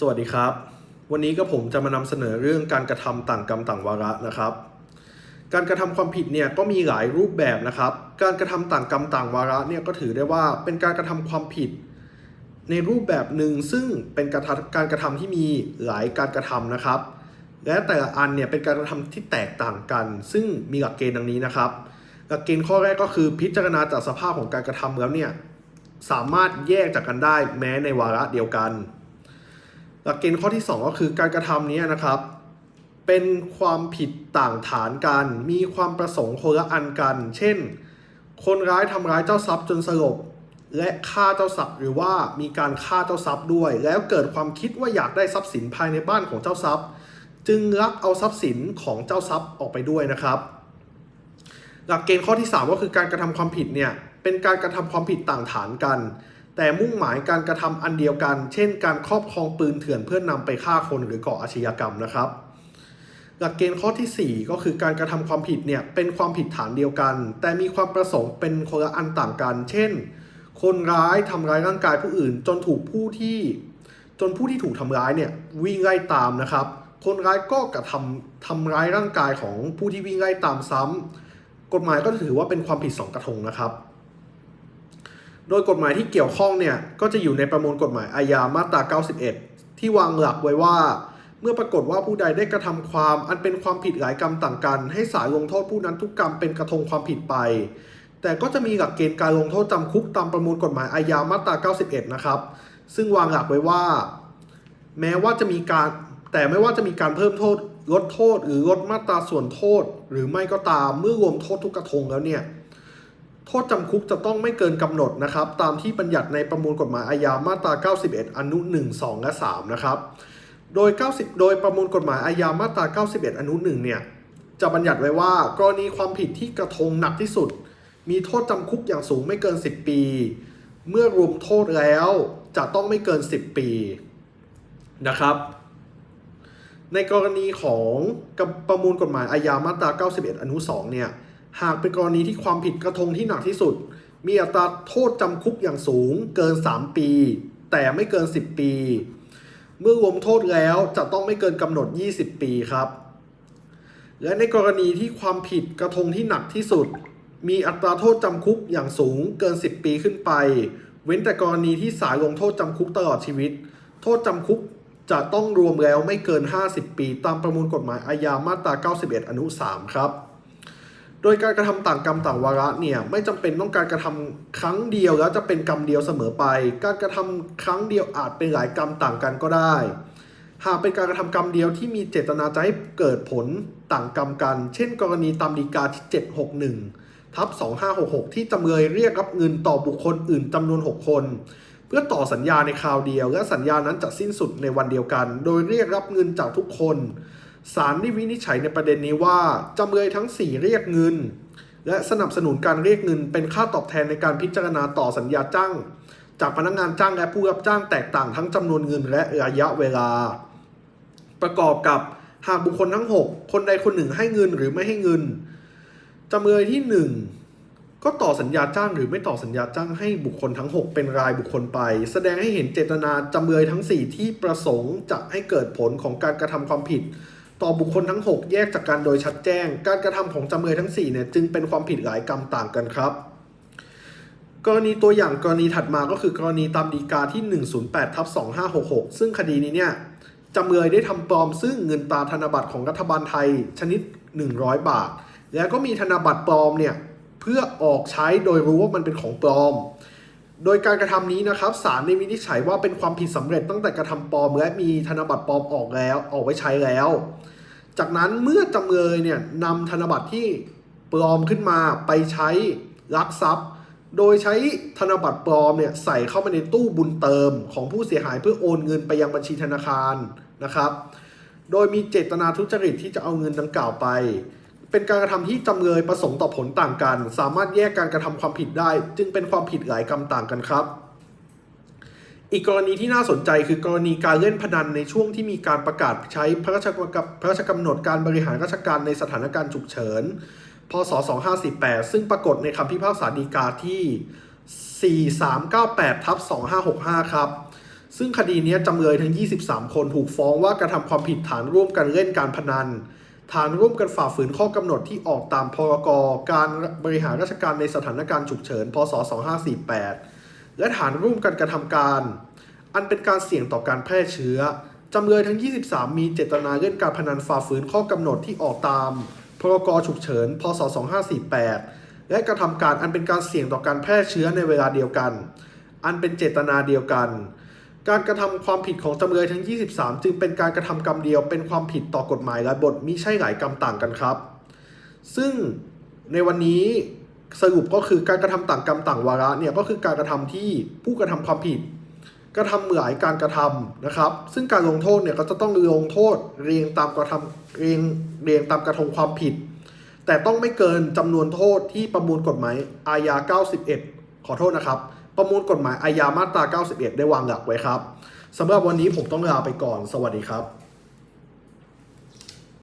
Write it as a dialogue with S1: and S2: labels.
S1: สวัสดีครับ วันนี้ก็ผมจะมานำเสนอเรื่องการกระทำต่างกรรมต่างวาระนะครับ การกระทำความผิดเนี่ยก็มีหลายรูปแบบนะครับ การกระทำต่างกรรมต่างวาระเนี่ยก็ถือได้ว่าเป็นการกระทำความผิด ในรูปแบบหนึ่งซึ่งเป็นการกระทำการกระทำที่มีหลายการกระทำนะครับ และแต่ละอันเนี่ยเป็นการกระทำที่แตกต่างกัน ซึ่งมีหลักเกณฑ์ดังนี้นะครับ หลักเกณฑ์ข้อแรกก็คือพิจารณาจากสภาพของการกระทำแล้วเนี่ยสามารถแยกจากกันได้แม้ในวาระเดียวกัน หลักเกณฑ์ข้อที่ 2 ก็คือการกระทำนี้นะครับ เป็นความผิดต่างฐานกัน มีความประสงค์คนละอันกัน เช่น คนร้ายทำร้ายเจ้าทรัพย์จนสลบและฆ่าเจ้าทรัพย์หรือว่ามีการฆ่าเจ้าทรัพย์ด้วย แล้วเกิดความคิดว่าอยากได้ทรัพย์สินภายในบ้านของเจ้าทรัพย์ จึงลักเอาทรัพย์สินของเจ้าทรัพย์ออกไปด้วยนะครับ หลักเกณฑ์ข้อที่ 3 ก็คือการกระทำความผิดเนี่ยเป็นการกระทำความผิดต่างฐานกัน แต่มุ่งหมายการกระทำอันเดียวกัน เช่น การครอบครองปืนเถื่อนเพื่อนนำไปฆ่าคนหรือก่ออาชญากรรมนะครับ หลักเกณฑ์ข้อทีสี่4 ก็คือการกระทำความผิดเนี่ยเป็นความผิดฐานเดียวกัน แต่มีความประสงค์เป็นคนละอันต่างกัน เช่น คนร้ายทำร้ายร่างกายผู้อื่น จนถูกผู้ที่ จนผู้ที่ถูกทำร้ายเนี่ยวิ่งไล่ตามนะครับ คนร้ายก็กระทำทำร้ายร่างกายของผู้ที่วิ่งไล่ตามซ้ำกฎหมายก็ถือว่าเป็นความผิดสองกระทงนะครับ โดยกฎหมายที่เกี่ยวข้องเนี่ยก็จะอยู่ในประมวลกฎหมายอาญามาตรา 91 ที่วางหลักไว้ว่า เมื่อปรากฏว่าผู้ใดได้กระทำความอันเป็นความผิดหลายกรรมต่างกัน ให้ศาลลงโทษผู้นั้นทุกกรรมเป็นกระทงความผิดไป แต่ก็จะมีหลักเกณฑ์การลงโทษจำคุกตามประมวลกฎหมายอาญามาตรา 91 นะครับ ซึ่งวางหลักไว้ว่า แม้ว่าจะมีการแต่ไม่ว่าจะมีการเพิ่มโทษลดโทษ หรือลดมาตราส่วนโทษ หรือไม่ก็ตามเมื่อรวมโทษทุกกระทงแล้วเนี่ย โทษจำคุกจะต้องไม่เกินกำหนดนะครับ ตามที่บัญญัติในประมวลกฎหมายอาญามาตรา 91 อนุ 1 2 และ 3 นะครับ โดย 90 โดยประมวลกฎหมายอาญามาตรา 91 อนุ 1 เนี่ย จะบัญญัติไว้ว่ากรณีความผิดที่กระทงหนักที่สุด มีโทษจำคุกอย่างสูงไม่เกิน 10 ปี เมื่อรวมโทษแล้วจะต้องไม่เกิน 10 ปีนะครับ ในกรณีของประมวลกฎหมายอาญามาตรา 91 อนุ 2 เนี่ย หากเป็นกรณีที่ความผิดกระทงที่หนักที่สุด มีอัตราโทษจำคุกอย่างสูงเกิน 3 ปี แต่ไม่เกิน 10 ปี เมื่อรวมโทษแล้วจะต้องไม่เกินกำหนด 20 ปีครับ และในกรณีที่ความผิดกระทงที่หนักที่สุด มีอัตราโทษจำคุกอย่างสูงเกิน 10 ปีขึ้นไป เว้นแต่กรณีที่ศาลลงโทษจำคุกตลอดชีวิต โทษจำคุกจะต้องรวมแล้วไม่เกิน 50 ปี ตามประมวลกฎหมายอาญามาตรา 91 อนุ 3 ครับ โดยการกระทำต่างกรรมต่างวาระเนี่ยไม่จำเป็นต้องการกระทำครั้งเดียวแล้วจะเป็นกรรมเดียวเสมอไป การกระทำครั้งเดียวอาจเป็นหลายกรรมต่างกันก็ได้ หากเป็นการกระทำกรรมเดียวที่มีเจตนาจะให้เกิดผลต่างกรรมกัน เช่น กรณีตามฎีกาที่ 761ทับ2566 ที่จำเลยเรียกรับเงินต่อบุคคลอื่นจำนวน 6 คน เพื่อต่อสัญญาในคราวเดียว และสัญญานั้นจะสิ้นสุดในวันเดียวกัน โดยเรียกรับเงินจากทุกคน ศาลได้วินิจฉัยในประเด็นนี้ว่าจำเลยทั้ง 4 เรียกเงิน และสนับสนุนการเรียกเงิน เป็นค่าตอบแทนในการพิจารณาต่อสัญญาจ้าง จากพนักงานจ้างและผู้รับจ้างแตกต่างทั้งจำนวนเงินและระยะเวลา ประกอบกับหากบุคคลทั้ง 6 คนใดคนหนึ่งให้เงินหรือไม่ให้เงินจำเลยที่ 1ก็ต่อสัญญาจ้างหรือไม่ต่อสัญญาจ้างให้บุคคลทั้ง 6 เป็นรายบุคคลไป แสดงให้เห็นเจตนาจำเลยทั้ง 4 ที่ประสงค์จะให้เกิดผลของการกระทำความผิด ต่อบุคคลทั้ง 6 แยกจากกันโดยชัดแจ้ง การกระทำของจำเลยทั้ง4เนี่ยจึงเป็นความผิดหลายกรรมต่างกันครับ กรณีตัวอย่างกรณีถัดมาก็คือกรณีตามฎีกาที่ 108ทับ2566 ซึ่งคดีนี้เนี่ยจำเลยได้ทำปลอมซึ่งเงินตราธนบัตรของรัฐบาลไทยชนิด 100 บาท แล้วก็มีธนบัตรปลอมเนี่ยเพื่อออกใช้โดยรู้ว่ามันเป็นของปลอม โดยการกระทำนี้นะครับศาลได้วินิจฉัยว่าเป็นความผิดสำเร็จตั้งแต่กระทำปลอมและมีธนบัตรปลอมออกแล้วออกไว้ใช้แล้ว จากนั้นเมื่อจำเลยเนี่ยนำธนบัตรที่ปลอมขึ้นมาไปใช้ลักทรัพย์ โดยใช้ธนบัตรปลอมเนี่ยใส่เข้ามาในตู้บุญเติมของผู้เสียหายเพื่อโอนเงินไปยังบัญชีธนาคารนะครับ โดยมีเจตนาทุจริตที่จะเอาเงินดังกล่าวไป เป็นการกระทำที่จำเลยประสงค์ต่อผลต่างกัน สามารถแยกการกระทำความผิดได้ จึงเป็นความผิดหลายกรรมต่างกันครับ อีกกรณีที่น่าสนใจคือกรณีการเล่นพนันในช่วงที่มีการประกาศใช้พระราชกำพระราชกำหนดการบริหารราชการในสถานการณ์ฉุกเฉิน พศ 2548 ซึ่งปรากฏในคำพิพากษาฎีกาที่ 4398ทับ2565 ครับ ซึ่งคดีนี้จำเลยทั้ง 23 คนถูกฟ้องว่ากระทำความผิดฐานร่วมกันเล่นการพนัน ฐานร่วมกันฝ่าฝืนข้อกำหนดที่ออกตามพรกการบริหารราชการในสถานการณ์ฉุกเฉิน พศ 2548 และฐานร่วมกันกระทำการ อันเป็นการเสี่ยงต่อการแพร่เชื้อจำเลยทั้ง 23 มีเจตนาเล่นการพนันฝ่าฝืนข้อกำหนดที่ออกตาม พรกฉุกเฉิน พศ 2548 และกระทำการอันเป็นการเสี่ยงต่อการแพร่เชื้อในเวลาเดียวกัน อันเป็นเจตนาเดียวกัน การกระทำความผิดของจำเลยทั้ง 23 จึงเป็นการกระทำกรรมเดียวเป็นความผิดต่อกฎหมายและบทมิใช่หลายกรรมต่างกันครับ ซึ่งในวันนี้ สรุปก็คือการกระทำต่างกรรมต่างวาระเนี่ยก็คือการกระทำที่ผู้กระทำความผิด กระทำหลายการกระทำนะครับ ซึ่งการลงโทษเนี่ยก็จะต้องลงโทษเรียงตามกระทำเรียงเรียงตามกระทงความผิด แต่ต้องไม่เกินจำนวนโทษที่ประมวลกฎหมายอาญา 91 ขอโทษนะครับ ประมวลกฎหมายอาญามาตรา 91 ได้วางหลักไว้ครับสำหรับวันนี้ผมต้องลาไปก่อน สวัสดีครับ